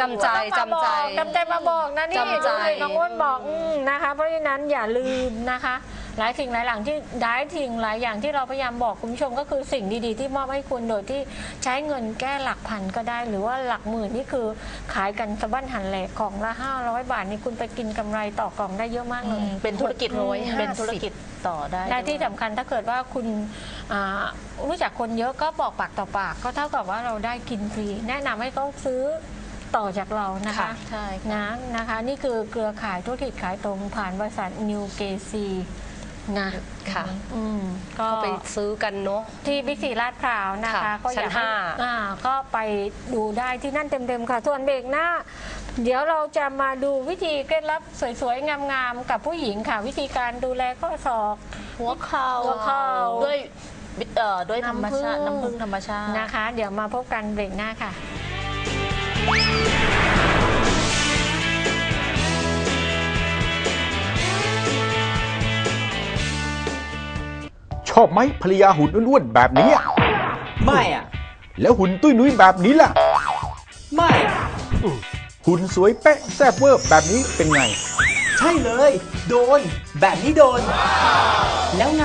จำใจต้องมาจำใจบอกจำใจมาบอกนะนี่จำใจดูเลยน้องอ้นบอกอืมนะคะ เพราะฉะนั้นอย่าลืมนะคะ หลายสิ่งหลายหลังที่หลายสิ่งหลายอย่างที่เราพยายามบอกคุณผู้ชมก็คือสิ่งดีๆ ที่มอบให้คุณโดยที่ใช้เงินแก้หลักพันก็ได้ หรือว่าหลักหมื่นนี่คือขายกันสะบั้นหันแหลกกล่องละ500บาทนี่คุณไปกินกำไรต่อกล่องได้เยอะมากเลย เป็นธุรกิจร้อยห้าสิบ เป็นธุรกิจต่อได้และที่ด้วยสำคัญถ้าเกิดว่าคุณอ่ารู้จักคนเยอะก็บอกปากต่อปาก ก็เท่ากับว่าเราได้กินฟรี แนะนำให้เขาซื้อ ต่อจากเรานะคะค่ะใช่ค่ะนะนะคะนี่คือเครือข่ายธุรกิจขายตรงผ่านบริษัทนิวเกซีนะค่ะอืมก็ก็ไปซื้อกันเนาะที่บิ๊กซีลาดพร้าวนะคะค่ะก็อยากชั้นให้ห้าอ่าก็ไปดูได้ที่นั่นเต็มๆค่ะส่วนเบรกหน้า เดี๋ยวเราจะมาดูวิธีเคล็ดลับสวยๆ งามๆ กับผู้หญิงค่ะ วิธีการดูแลข้อศอก หัวเข่าหัวเข่าด้วยวิเอ่อด้วยธรรมชาติน้ำผึ้งน้ำผึ้งธรรมชาตินะคะ เดี๋ยวมาพบกันเบรกหน้าค่ะ ชอบไหมภรรยาหุ่นอ้วนๆแบบนี้อะไม่อะ แล้วหุ่นตุ้ยนุ้ยแบบนี้ล่ะ ไม่หุ่นสวยเป๊ะแซ่บเวอร์แบบนี้เป็นไง ใช่เลย โดน แบบนี้โดน แล้วไง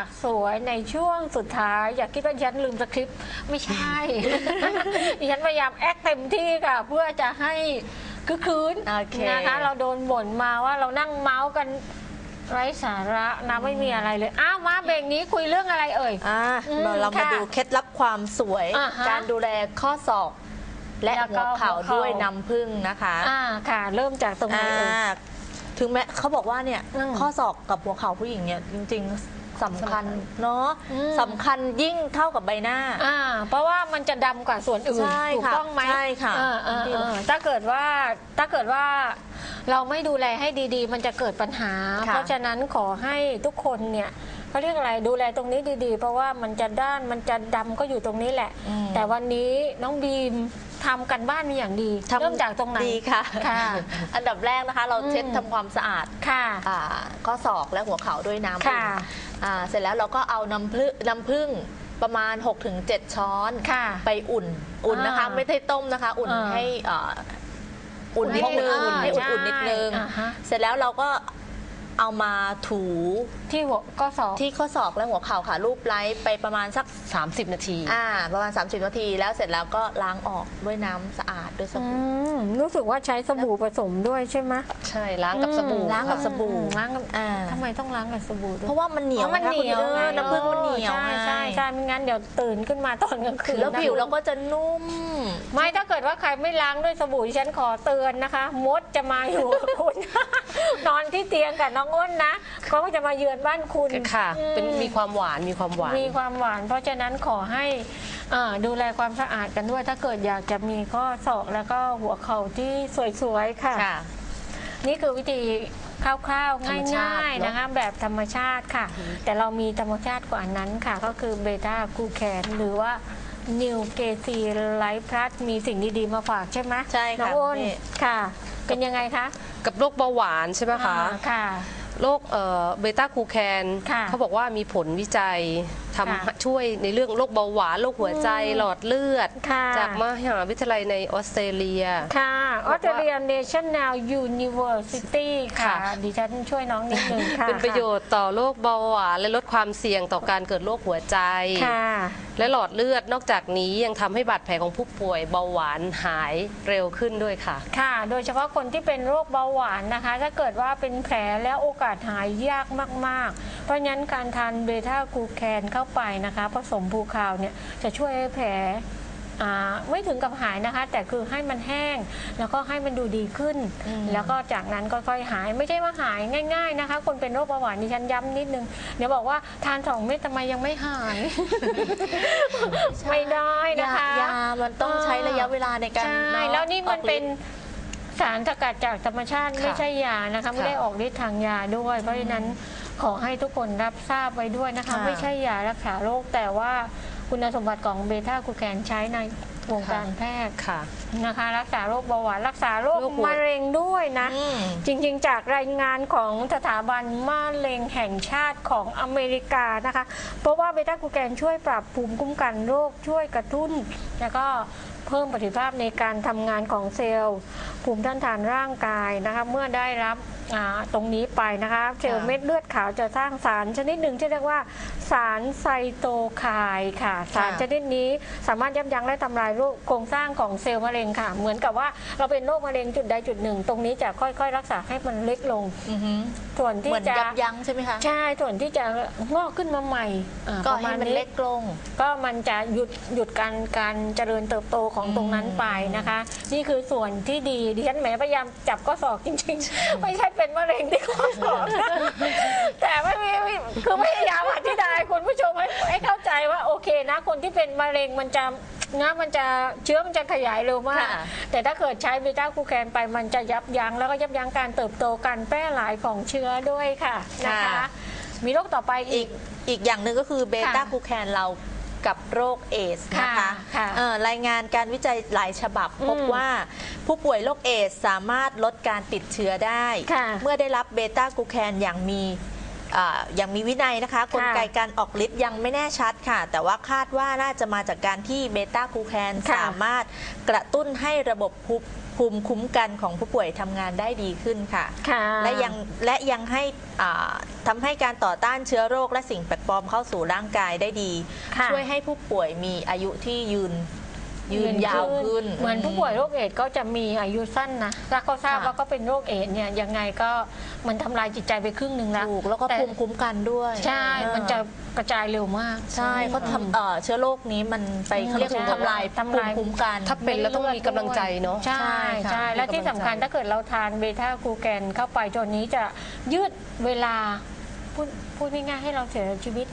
ากสวยในช่วงสุดท้าย อยากคิดว่าฉันลืมสคริปต์ไม่ใช่ ดิฉันพยายามแอคเต็มที่ค่ะ เพื่อจะให้คือคืนโอเค นะคะ เราโดนบ่นมาว่าเรานั่งเมาส์กันไร้สาระนะไม่มีอะไรเลย อ้าวมาเบรกนี้คุยเรื่องอะไรเอ่ย อ่าอืมเราเรามาค่ะดูเคล็ดลับความสวย อ่าฮะการดูแลข้อศอก และแล้วก็หัวเข่าหัวเข่า ด้วยน้ำผึ้งนะคะ อ่าค่ะ เริ่มจากตรงไหนอ่าเอ่ย ถึงแม้เขาบอกว่าเนี่ยอืมข้อศอกกับหัวเข่าผู้หญิงเนี่ยจริง ๆสำคัญเนาะอืม สำคัญยิ่งเท่ากับใบหน้า อ่าเพราะว่ามันจะดำกว่าส่วนอื่นใช่ถูกค่ะต้องไหมใช่ค่ะเออเออเออถ้าเกิดว่าถ้าเกิดว่าเราไม่ดูแลให้ดีๆ มันจะเกิดปัญหา ค่ะ เพราะฉะนั้นขอให้ทุกคนเนี่ยเขาเรียกอะไรดูแลตรงนี้ดีๆ เพราะว่ามันจะด้านมันจะดำก็อยู่ตรงนี้แหละ อืมแต่วันนี้น้องบีม ทำกันบ้านมาอย่างดีทำเริ่มจากตรงไหน ดีค่ะ ค่ะ อันดับแรกนะคะ เราเช็ดอืมทำความสะอาดค่ะ อ่าข้อศอกและหัวเข่าด้วยน้ำค่ะ อุ่นอ่าเสร็จแล้วเราก็เอาน้ำผึ้งน้ำผึ้งประมาณ 6-7 ช้อน ค่ะ ไปอุ่น อุ่นนะคะ อ่าไม่ได้ต้มนะคะ อุ่นอ่าให้อ่าอุ่นนิดนึงอ่าให้อุ่นๆนิดนึงใช่อ่าฮะเสร็จแล้วเราก็เอามาถู ที่หัวก็สอบที่ข้อศอกและหัวเข่าค่ะรูปไล้ไปประมาณสัก 30 นาที อ่า ประมาณ 30 นาที แล้วเสร็จแล้วก็ล้างออกด้วยน้ำสะอาดด้วยสอืบู่มรู้สึกว่าใช้สบู่ผสมด้วยใช่ไหม ใช่ล้างกับสบู่ล้างกับสบู่ อืมล้างกับอ่าทำไมต้องล้างกับสบู่ด้วยเพราะว่ามันเหนียวอ๋อมันเหนียวะคะคุณเออน้ำผึ้งมันเหนียวใช่ใช่ไงใช่ไม่งั้นเดี๋ยวตื่นขึ้นมาตอนกลางคืนแล้วนะผิวเราก็จะนุ่ม ไม่ถ้าเกิดว่าใครไม่ล้างด้วยสบู่ดิฉันขอเตือนนะคะ มดจะมาอยู่กับคุณ นอนที่เตียงกับน้องอ้นนะเขาก็จะมาเยือนบ้านคุณค่ะอืมเป็นมีความหวานมีความหวาน มีความหวาน เพราะฉะนั้นขอให้อ่าดูแลความสะอาดกันด้วย ถ้าเกิดอยากจะมีข้อศอกแล้วก็หัวเข่าที่สวยๆค่ะ ค่ะ นี่คือวิธีคร่าวๆ ธรรมชาติง่ายๆเนอะนะคะแบบธรรมชาติค่ะ แต่เรามีธรรมชาติกว่านั้นค่ะ ก็คือเบต้ากลูแคนหรือว่านิวเกซีไลฟ์พลัสมีสิ่งดีๆมาฝากใช่ไหมใช่ค่ะน้องอ้นพี่ ค่ะ เป็นยังไงคะกับโรคเบาหวานใช่ไหมคะ อ่าค่ะ โรคเบต้าคูแคนค่ะ เขาบอกว่ามีผลวิจัย ทำค่ะช่วยในเรื่องโรคเบาหวานโรคหัวใจอืมหลอดเลือด ค่ะ จากมหาวิทยาลัยในออสเตรเลีย ค่ะอบอกว่าอสเตรเลีย National University ค่ะ ค่ะ ดิฉันช่วยน้องนิดนึงค่ะเป็นประโยชน์ต่อโรคเบาหวานและลดความเสี่ยงต่อการเกิดโรคหัวใจ ค่ะ และหลอดเลือดนอกจากนี้ยังทำให้บาดแผลของผู้ป่วยเบาหวานหายเร็วขึ้นด้วยค่ะ ค่ะ โดยเฉพาะคนที่เป็นโรคเบาหวานนะคะ ถ้าเกิดว่าเป็นแผลแล้วโอกาสหายยากมาก ๆ เพราะฉะนั้นการทานเบต้ากลูแคนเข้าไปนะคะผสมภูคาวเนี่ยจะช่วยให้แผลอ่าไม่ถึงกับหายนะคะ แต่คือให้มันแห้ง แล้วก็ให้มันดูดีขึ้น แล้วก็จากนั้นก็ค่อยหายไม่ใช่ว่าหายง่าย ๆนะคะ คนเป็นโรคเบาหวานดิฉันย้ำนิดนึงเดี๋ยวบอกว่าทานสองเม็ดทำไมยังไม่หาย ไม่ได้นะคะยามันต้องใช้ระยะเวลาในการใช่เาะแล้วนี่มันออกฤเป็ทนธิ์สารสกัดจากธรรมชาติไม่ใช่ยานะคะ ไม่ได้ออกฤทธิ์ทางยาด้วย เพราะฉะนั้น ขอให้ทุกคนรับทราบไว้ด้วยนะคะ ค่ะ ไม่ใช่ยารักษาโรค แต่ว่าคุณสมบัติของเบต้ากูแคนใช้ในวงการแพทย์ค่ะ นะคะ รักษาโรคเบาหวานรักษาโรคโรคหัว มะเร็งด้วยนะ อืม จริงๆ จากรายงานของสถาบันมะเร็งแห่งชาติของอเมริกานะคะ เพราะว่าเบต้ากลูแคนช่วยปรับภูมิคุ้มกันโรคช่วยกระตุ้น แล้วก็เพิ่มประสิทธิภาพในการทำงานของเซลล์ ภูมิต้านทานร่างกายนะคะเมื่อได้รับอ่าตรงนี้ไปนะคะเซลล์เม็ดเลือดขาวจะสร้างสารชนิดหนึ่งที่เรียกว่าสารไซโตไคน์ค่ะ สารชนิดนี้สามารถยับยั้งและทำลายโรคโครงสร้างของเซลล์มะเร็งค่ะ เหมือนกับว่าเราเป็นโรคมะเร็งจุดใดจุดหนึ่ง ตรงนี้จะค่อยๆ รักษาให้มันเล็กลงอือหือส่วนที่เหมือนจะยับยั้งใช่ไหมคะใช่ส่วนที่จะงอกขึ้นมาใหม่อ่าก็ประาให้ณมันเล็กลง ก็มันจะหยุดหยุดการการเจริญเติบโตของตรงนั้นไปนะคะ นี่คือส่วนที่ดีดิฉันแหมพยายามจับข้อศอกจริง ๆ ไม่ใช่เป็นมะเร็งที่ข้อศอกนะแต่ไม่มีไม่คือพยายามอธิบายคุณผู้ชมให้ให้เข้าใจว่าโอเคนะ คนที่เป็นมะเร็งมันจะนะมันจะเชื้อมันจะขยายเร็วมาก ค่ะแต่ถ้าเกิดใช้เบต้าคูแคนไปมันจะยับยั้งแล้วก็ยับยั้งการเติบโตการแพร่หลายของเชื้อด้วยค่ะนะคะมีโรคต่อไปอีอีก กอีกอย่างหนึ่งก็คือเบต้าค่ะกลูแคนเรา กับโรคเอดส์นะคะค่ะค่ะเอ่อรายงานการวิจัยหลายฉบับอืมพบว่าผู้ป่วยโรคเอดส์สามารถลดการติดเชื้อได้ ค่ะ เมื่อได้รับเบต้ากลูแคนอย่างมี อ่าอย่างมีวินัยนะคะกลไกการออกฤทธิ์ยังไม่แน่ชัดค่ะ แต่ว่าคาดว่าน่าจะมาจากการที่เบต้ากลูแคนค่ะ สามารถกระตุ้นให้ระบบภูมิภูมิคุ้มกันของผู้ป่วยทำงานได้ดีขึ้นค่ะ ค่ะและยังและยังให้อ่าทำให้การต่อต้านเชื้อโรคและสิ่งแปลกปลอมเข้าสู่ร่างกายได้ดี ค่ะ ช่วยให้ผู้ป่วยมีอายุที่ยืน ยืนยาวขึ้น เหมือนผู้ป่วยโรคเอดส์ก็จะมีอายุสั้นนะถ้าเขาทราบค่ะ ว่าเขาเป็นโรคเอดส์เนี่ยยังไงก็มันทำลายจิตใจไปครึ่งหนึ่งแล้วถูกแล้วก็ต่ภูมิคุ้มกันด้วยใช่ เออมันจะกระจายเร็วมาก ใช่เขาทำเอ่อเชื้อโรคนี้มันไปเขาเรียกใช่ทำลายทำภูลาย มิคุ้มกัน ถ้าเป็นแล้วต้องมีกำลังใจเนาะ ใช่ใช่ค่ะใช่และที่สำคัญถ้าเกิดเราทานเบต้ากลูแกนเข้าไปจนนี้จะยืดเวลาพูดพูดง่ายๆให้เราเสียชีวิต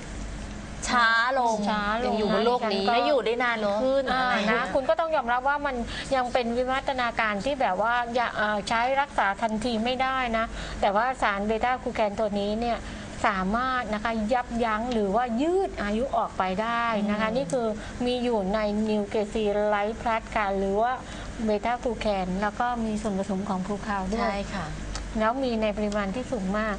ช้าลงช้าลงยังอยู่บนโลกนี้ดิฉัและอยู่ได้นานขึ้นอ่าอะไรอย่างเงี้นะยคุณก็ต้องยอมรับว่ามันยังเป็นวิวัฒนาการที่แบบว่าอย่าเอ่อใช้รักษาทันทีไม่ได้นะ แต่ว่าสารเบต้าคูแคนตัวนี้เนี่ยสามารถนะคะยับยั้งหรือว่ายืดอายุออกไปได้นะคะ นี่คือมีอยู่ในนิวเกซีไลท์พลัสค่ะหรือว่าเบต้าคูแคนแล้วก็มีส่วนผสมของพลูคาวด้วใช่ย ค่ะ แล้วมีในปริมาณที่สูงมาก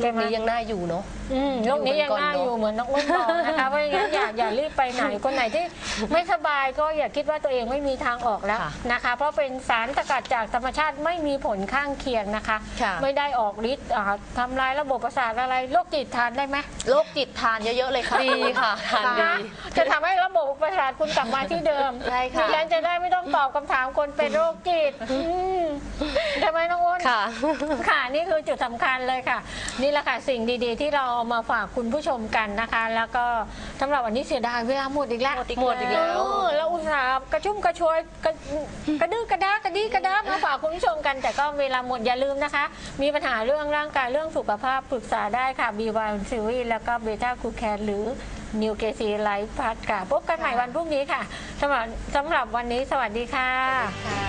โรคนี้ยังน่าอยู่เนาะ อืมโรคนี้ยังน่าอยู่เหมือนน้องอ้นบอกนะคะเพราะฉะนั้นอย่าอย่ารีบไปไหนคนไหนที่ไม่สบายก็อย่าคิดว่าตัวเองไม่มีทางออกแล้วค่ะนะคะ เพราะเป็นสารสกัดจากธรรมชาติไม่มีผลข้างเคียงนะคะ ค่ะ ไม่ได้ออกฤทธิ์อ่าทำลายระบบประสาทอะไรโรคจิตทานได้ไหมโรคจิตทานเยอะ ๆ เลยค่ะดีค่ะทานดี นะจะทำให้ระบบประสาทคุณกลับมาที่เดิมใช่ค่ะ ดิฉันจะได้ไม่ต้องตอบคำถามคนเป็นโรคจิตอืมใช่ไหมน้องอ้น ค่ะ ค่ะนี่คือจุดสำคัญเลยค่ะ นี่แหละค่ะสิ่งดีๆ ที่เราเอามาฝากคุณผู้ชมกันนะคะ แล้วก็สำหรับวันนี้เสียดายเวลาหมดอีกแล้วหมดอีกหมดอีกแล้ว เออแล้วอุตส่าห์กระชุ่มกระชวยกระกระดื้อกระด้ากระดี้กระด้ามาฝากคุณผู้ชมกัน แต่ก็เวลาหมดอย่าลืมนะคะ มีปัญหาเรื่องร่างกายเรื่องสุขภาพปรึกษาได้ค่ะ B1 Series แล้วก็เบต้าคูแคนหรือนิวเกซีไลฟ์พัดค่ะพบกันใหม่วันพรุ่งนี้ค่ะสำหรับสำหรับวันนี้สวัสดีค่ะ